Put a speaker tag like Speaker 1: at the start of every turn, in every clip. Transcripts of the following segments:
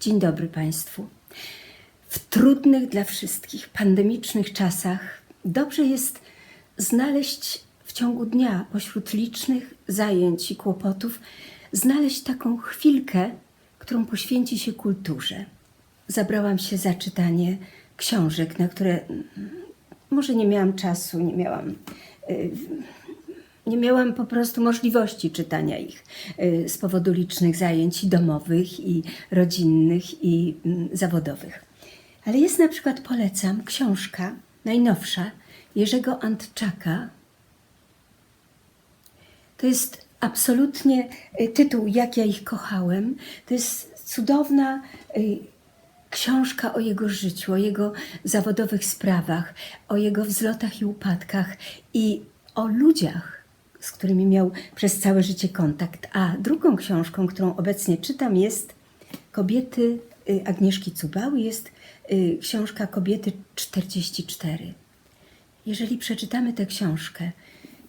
Speaker 1: Dzień dobry Państwu. W trudnych dla wszystkich pandemicznych czasach dobrze jest znaleźć w ciągu dnia, pośród licznych zajęć i kłopotów, znaleźć taką chwilkę, którą poświęci się kulturze. Zabrałam się za czytanie książek, na które mm, może nie miałam czasu, nie miałam y, nie miałam po prostu możliwości czytania ich y, z powodu licznych zajęć domowych, i rodzinnych, i mm, zawodowych. Ale jest na przykład, polecam, książka najnowsza Jerzego Antczaka. To jest absolutnie y, tytuł Jak ja ich kochałem. To jest cudowna y, książka o jego życiu, o jego zawodowych sprawach, o jego wzlotach i upadkach i o ludziach, z którymi miał przez całe życie kontakt. A drugą książką, którą obecnie czytam, jest Kobiety y, Agnieszki Cubały, jest y, książka Kobiety 44. Jeżeli przeczytamy tę książkę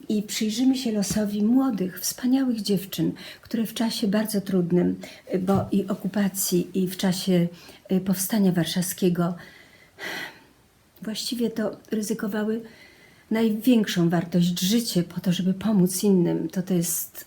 Speaker 1: i przyjrzymy się losowi młodych, wspaniałych dziewczyn, które w czasie bardzo trudnym, y, bo i okupacji, i w czasie powstania warszawskiego, właściwie to ryzykowały największą wartość życie po to, żeby pomóc innym, to to jest,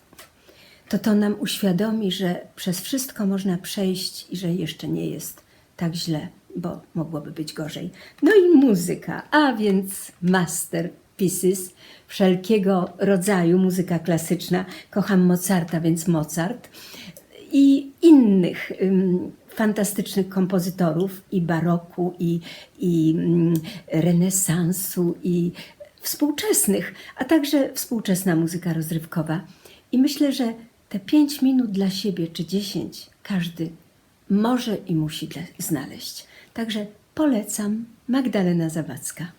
Speaker 1: to to nam uświadomi, że przez wszystko można przejść i że jeszcze nie jest tak źle, bo mogłoby być gorzej. No i muzyka, a więc masterpieces wszelkiego rodzaju, muzyka klasyczna. Kocham Mozarta, więc Mozart i innych ym, fantastycznych kompozytorów i baroku, i, i ym, renesansu, i współczesnych, a także współczesna muzyka rozrywkowa. I myślę, że te pięć minut dla siebie, czy dziesięć, każdy może i musi znaleźć. Także polecam Magdalena Zawadzka.